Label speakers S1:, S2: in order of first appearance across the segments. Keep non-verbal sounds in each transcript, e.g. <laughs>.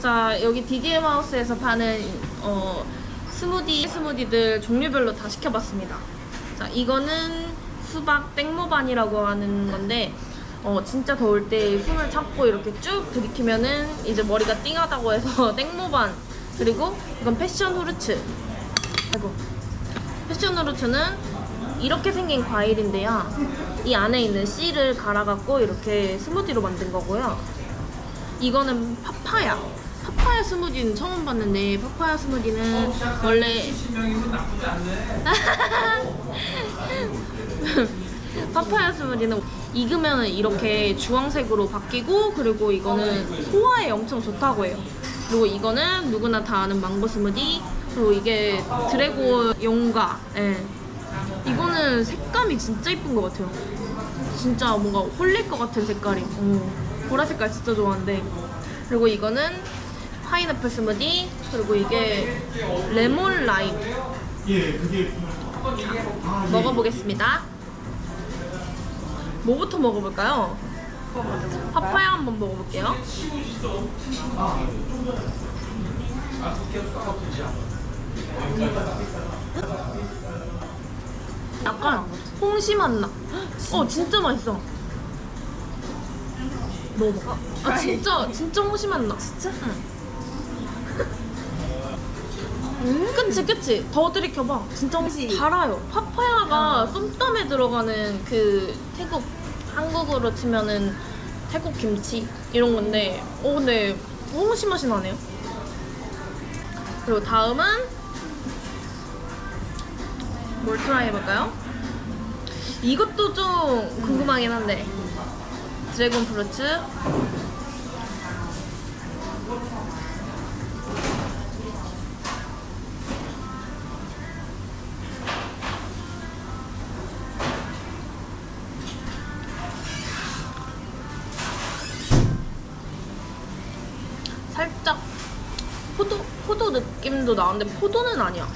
S1: 자 여기 DDM 하우스에서 파는 어, 스무디 스무디들 종류별로 다 시켜봤습니다. 자 이거는 수박 땡모반이라고 하는 건데 어, 진짜 더울 때 숨을 참고 이렇게 쭉 들이키면은 이제 머리가 띵하다고 해서 <laughs> 땡모반 그리고 이건 패션 후르츠 아이고 패션 후르츠는 이렇게 생긴 과일인데요. 이 안에 있는 씨를 갈아갖고 이렇게 스무디로 만든 거고요. 이거는 파파야. 파파야 스무디는 처음 봤는데 파파야 스무디는 원래 <laughs> 파파야 스무디는 익으면 이렇게 주황색으로 바뀌고 그리고 이거는 소화에 엄청 좋다고 해요. 그리고 이거는 누구나 다 아는 망고 스무디 그리고 이게 드래곤 용가 예. 이거는 색감이 진짜 이쁜 것 같아요. 진짜 뭔가 홀릴 것 같은 색깔이. 어, 보라 색깔 진짜 좋아하는데. 그리고 이거는 파인애플 스무디. 그리고 이게 레몬 라임. 먹어보겠습니다. 뭐부터 먹어볼까요? 파파야 한번 먹어볼게요. 약간 홍시 맛 나. 어 진짜 맛있어. 먹어봐. 아 진짜 진짜 홍시 맛 나. 진짜? 응. 그치 그치. 더 들이켜봐. 진짜
S2: 그치?
S1: 달아요. 파파야가 쏨땀에 들어가는 그 태국 한국으로 치면은 태국 김치 이런 건데 어 근데 홍시 맛이 나네요. 그리고 다음은 뭘 트라이 해볼까요? 이것도 좀 궁금하긴 한데. 드래곤 프루츠 느낌도 나는데 포도는 아니야.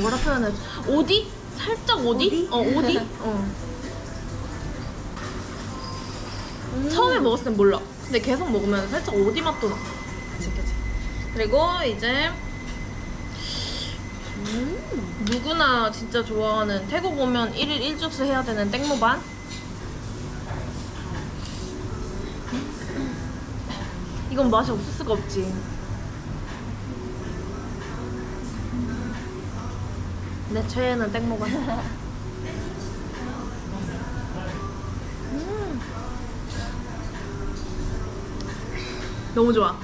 S1: 뭐라 표현해? 오디? 살짝 오디?
S2: 오디?
S1: 어 오디? <laughs> 어. 처음에 먹었을 땐 몰라. 근데 계속 먹으면 살짝 오디 맛도 나. 그치 그치. 그리고 이제 음, 누구나 진짜 좋아하는 태국 오면 1일 1주스 해야 되는 땡모반. 이건 맛이 없을 수가 없지. 내 최애는 땡모반. 음. 너무 좋아.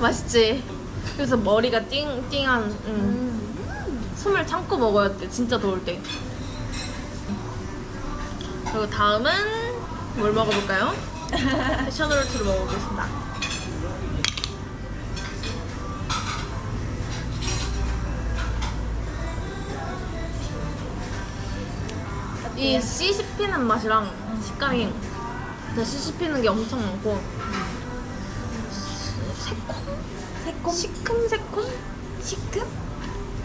S1: 맛있지? 그래서 머리가 띵띵한. 음. 숨을 참고 먹어야 돼. 진짜 더울 때. 그리고 다음은 뭘 먹어볼까요? <laughs> 패션으로트를 먹어보겠습니다. 이씨 씹히는 맛이랑 식감이 씨 씹히는 게 엄청 많고 새콤?
S2: 새콤?
S1: 시큼새콤?
S2: 시큼?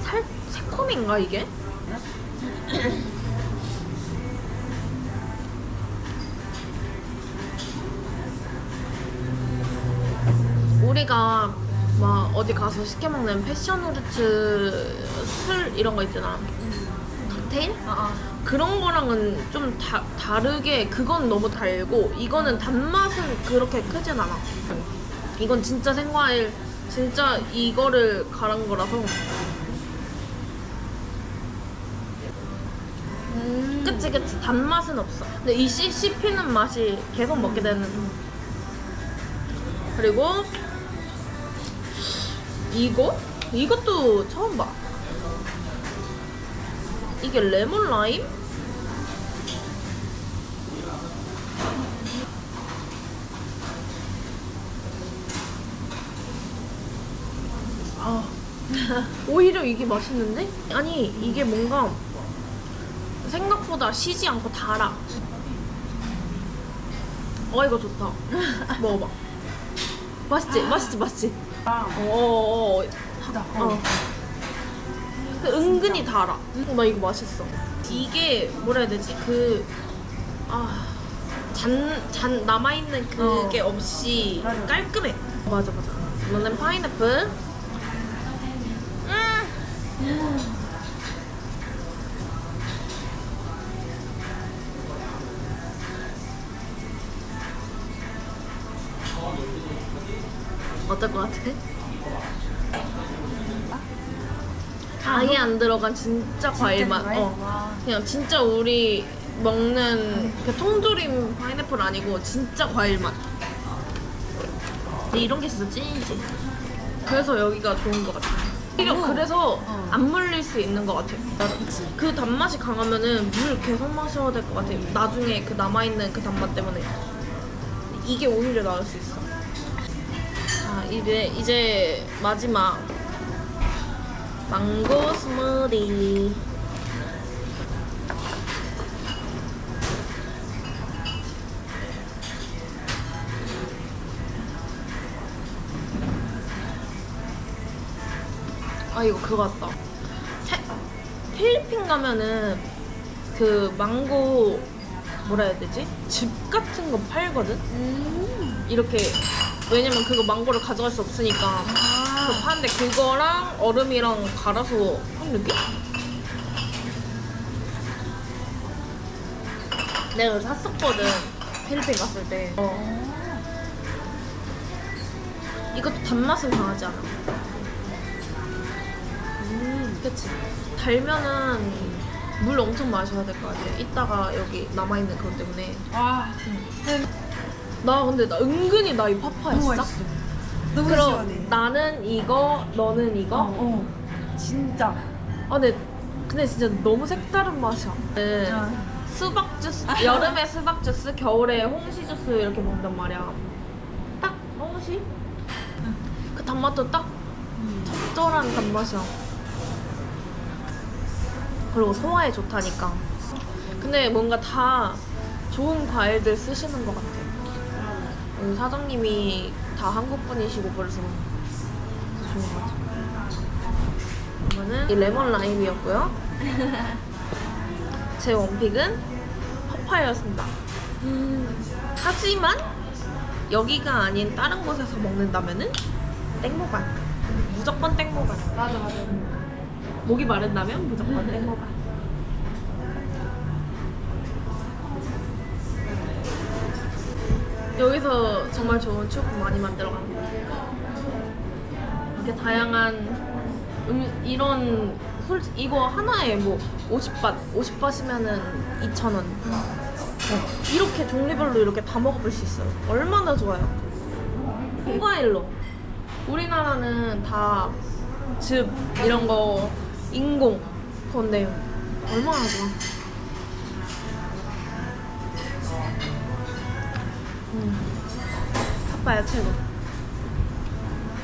S1: 살 새콤인가 이게? <laughs> 우리가 막 어디 가서 시켜 먹는 패션 후르츠 술 이런 거 있잖아. 칵테일?
S2: 아,
S1: 그런 거랑은 좀 다, 다르게 그건 너무 달고 이거는 단맛은 그렇게 크진 않아. 이건 진짜 생과일 진짜 이거를 갈은 거라서
S2: 음.
S1: 그치 그치 단맛은 없어. 근데 이씨 씹히는 맛이 계속 먹게 되는. 그리고 이거 이것도 처음 봐. 이게 레몬 라임? 아 <laughs> 오히려 이게 맛있는데? 아니 이게 뭔가 생각보다 시지 않고 달아. 어 이거 좋다. <laughs> 먹어봐. 맛있지? 맛있지? 맛있지?
S2: 아,
S1: 어어어.
S2: 하다.
S1: 어. 근데 은근히 달아. 어, 나 이거 맛있어. 이게 뭐라 해야 되지? 그 아. 잔, 잔 남아있는 그게 없이
S2: 맞아.
S1: 깔끔해. 맞아, 맞아. 이거는 파인애플. 음. 어떨 것 같아? 아예 안 들어간 진짜 과일 맛.
S2: 과일?
S1: 어.
S2: 와.
S1: 그냥 진짜 우리 먹는 그 통조림 파인애플 아니고 진짜 과일 맛. 근데 이런 게 진짜 찐이지. 그래서 여기가 좋은 것 같아.
S2: 어머.
S1: 그래서
S2: 어.
S1: 안 물릴 수 있는 것 같아.
S2: 그치.
S1: 그 단맛이 강하면은 물 계속 마셔야 될 것 같아. 나중에 그 남아있는 그 단맛 때문에. 이게 오히려 나을 수 있어. 아, 이제, 이제 마지막. 망고 스무디. 아 이거 그거 같다. 태- 필리핀 가면은 그 망고 뭐라 해야 되지? 즙 같은 거 팔거든.
S2: 음.
S1: 이렇게 왜냐면 그거 망고를 가져갈 수 없으니까 그거
S2: 아.
S1: 파는데 그거랑 얼음이랑 갈아서 한 느낌? 내가 그래서 샀었거든 필리핀 갔을 때. 어. 이것도 단맛은 강하지 않아. 음, 그치. 달면은 물 엄청 마셔야 될 것 같아. 이따가 여기 남아있는 그것 때문에.
S2: 와.
S1: 나 근데 나 은근히 나 이 파파야
S2: 너무
S1: 진짜.
S2: 맛있어. 너무
S1: 그럼
S2: 시원해.
S1: 나는 이거, 너는 이거.
S2: 어, 어. 진짜.
S1: 아 근데 근데 진짜 너무 색다른 맛이야. 네.
S2: 아.
S1: 수박 주스, 여름에 <laughs> 수박 주스, 겨울에 홍시 주스 이렇게 먹는단 말이야. 딱 홍시. 그 단맛도 딱 적절한 단맛이야. 그리고 소화에 좋다니까. 근데 뭔가 다 좋은 과일들 쓰시는 것 같아. 여기 사장님이 다 한국 분이시고 그래서 좋은 것 같아. 이거는 이 레몬 라임이었고요. <laughs> 제 원픽은 파파야였습니다. 하지만 여기가 아닌 다른 곳에서 먹는다면은 땡모반. 무조건 땡모반.
S2: 맞아, 맞아.
S1: 목이 마른다면 무조건 땡모반. 여기서 정말 좋은 추억 많이 만들어 갑니다. 이렇게 다양한 음, 이런 솔 이거 하나에 뭐 50밭, 50밭이면은 2,000원. 이렇게 종류별로 이렇게 다 먹어볼 수 있어요. 얼마나 좋아요. 홍과일로. 우리나라는 다 즙 이런 거 인공 건데 얼마나 좋아. 음. 파파야 최고.